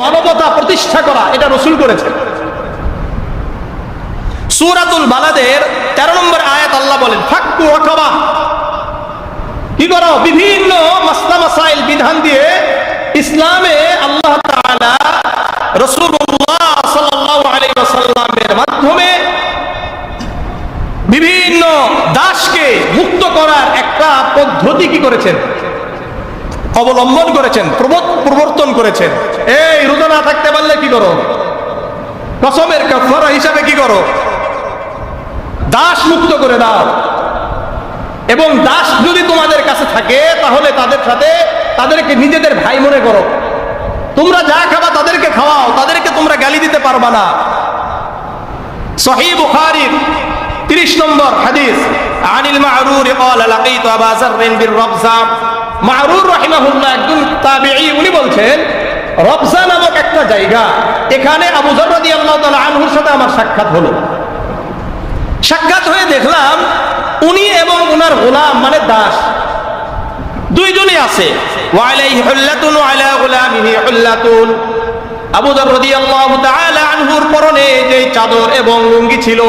মানবতা প্রতিষ্ঠা করা, এটা রসুল করেছেন সুরাতুল বালাদের তেরো নম্বর আয়াত আল্লাহ বলেন, ফাক্কু অকবা কি করো? বিভিন্ন মাসলা মাসাইল, বিধান দিয়ে ইসলামে আল্লাহ তাআলা রাসূলুল্লাহ সাল্লাল্লাহু আলাইহি ওয়াসাল্লামের মাধ্যমে বিভিন্ন দাসকে মুক্ত করার একটা পদ্ধতি কি করেছেন? অবলম্বন করেছেন প্রবত- প্রবর্তন করেছেন এই রোজা না থাকতে পারলে কি করো কসমের কাফারা হিসাবে কি করো দাস মুক্ত করে দাও এবং দাস যদি তোমাদের কাছে থাকে তাহলে তাদের সাথে তাদেরকে নিজেদের ভাই মনে করো তোমরা যা খাবা তাদেরকে খাওয়াও তাদেরকে তোমরা গালি দিতে পারবা না সহি বুখারীর 30 নম্বর হাদিস আনিল মারুর قال لقيت ابا ذر بالربزه মারুর রাহিমাহুল্লাহ একজন তাবিঈ, উনি বলছেন রবজা নামক একটা জায়গা, এখানে আবু রাদিয়াল্লাহু তাআলা আনহুর সাথে আমার সাক্ষাৎ হলো। সাক্ষাৎ হয়ে দেখলাম, উনি এবং ওনার গোলাম মানে দাস, দুইজনই আছে। আনহুর পরনে যে চাদর এবং লুঙ্গি ছিল,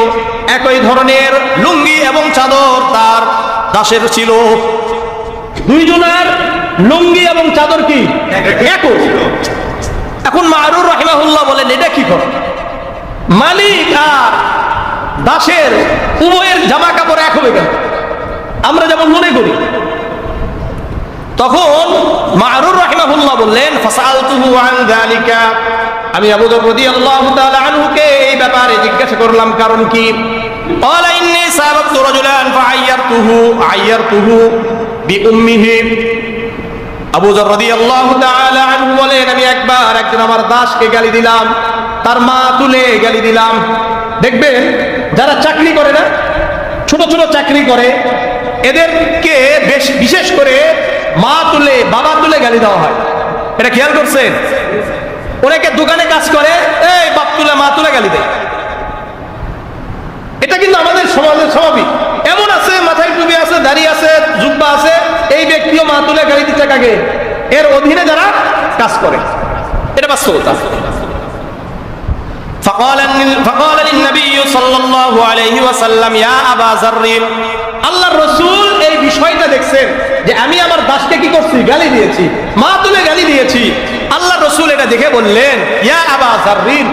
একই ধরনের লুঙ্গি এবং চাদর তার দাসের ছিল। দুইজনের লুঙ্গি এবং চাদর কি একই এখন মারুর রাহিমাহুল্লাহ বলেন এটা কি করে মালিক আর দাসের উভয়ের জামা কাপড় এক হবে কেন আমরা যেমন মনে করি তখন মারুর রাহিমাহুল্লাহ বললেন ফাসালতুহু আন যালিকা আমি আবু বকর রাদিয়াল্লাহু তাআলা আনহুকে এই ব্যাপারে জিজ্ঞাসা করলাম কারণ কি قال إني سابقت رجلا فعيرته عيرته আবু আমি একবার একজন আমার দাসকে গালি দিলাম, তার মা তুলে গালি দিলাম। দেখবেন, যারা চাকরি করে না, ছোট ছোট চাকরি করে, এদেরকে বেশ, বিশেষ করে মা তুলে, বাবা তুলে গালি দেওয়া হয়। এটা খেয়াল করছেন? ওনাকে দোকানে কাজ করে? এই বাপ তুলে, মা তুলে গালি দেয়। এই ব্যক্তিও মা তুলে গাড়ি দিচ্ছে কাকে এর অধীনে যারা কাজ করে এটা বাস্তবতা فقال فقال للنبي صلى الله عليه وسلم يا ابا ذر আল্লাহ রসুল এই বিষয়টা দেখছেন যে আমি আমার দাসকে কি করছি গালি দিয়েছি মা তুলে গালি দিয়েছি আল্লাহ রসুল এটা দেখে বললেন ইয়া আবা জাররিন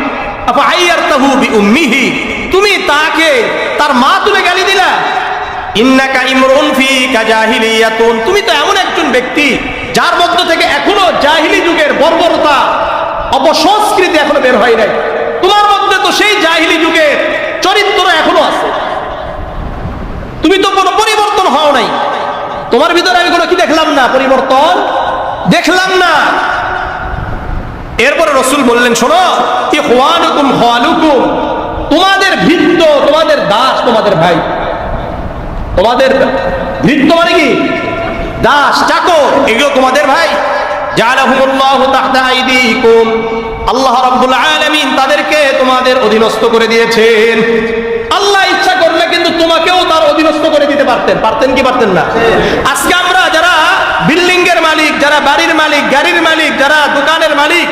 আফাইয়ারতাহু বিউম্মিহি তুমি তাকে তার মা তুলে গালি দিলা তুমি তো এমন একজন ব্যক্তি যার মধ্য থেকে এখনও জাহিলি যুগের বর্বরতা, অপসংস্কৃতি এখনও বের হয় নাই। তোমার মধ্যে তো সেই জাহিলি যুগের চরিত্র এখনও আছে। তুমি তো কোনো পরিবর্তন হও নাই। তোমার ভিতরে আমি কোনো কি দেখলাম না? পরিবর্তন দেখলাম না। এরপরে রসুল বললেন, শোনো তোমাদের ভিত্ত, তোমাদের দাস, তোমাদের ভাই। তোমাদের ভিত্ত মানে কি? দাস, চাকর, এগুলো তোমাদের ভাই। আল্লাহ রাব্বুল আলামিন তাদেরকে তোমাদের অধীনস্থ করে দিয়েছেন। আল্লাহ ইচ্ছা করলে কিন্তু তোমাকেও তার অধীনস্থ করে দিতে পারতেন। পারতেন কি পারতেন না? আজকে আমরা যারা বিল্ডিং এর মালিক, যারা বাড়ির মালিক, গাড়ির মালিক, যারা দোকানের মালিক,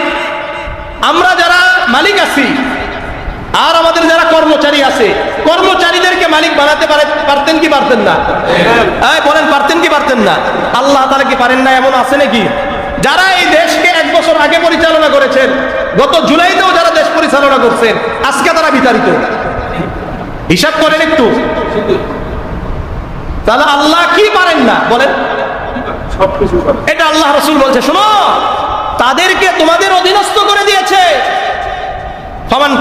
আমরা যারা মালিক আছি আর আমাদের যারা কর্মচারী আছে কর্মচারীদেরকে মালিক বানাতে পারতেন কি পারতেন না? বলেন পারতেন কি পারতেন না? আল্লাহ তারা কি পারেন না এমন আছে নাকি? যারা এই দেশকে এক বছর আগে পরিচালনা করেছেন গত জুলাইতেও যারা দেশ পরিচালনা করছেন আজকে তারা বিতাড়িত। হিসাব করেন একটু। তাহলে আল্লাহ কি পারেন না? বলেন। এটা আল্লাহ রসুল বলছে শোনো তাদেরকে তোমাদের অধীনস্থ করে দিয়েছে। সমান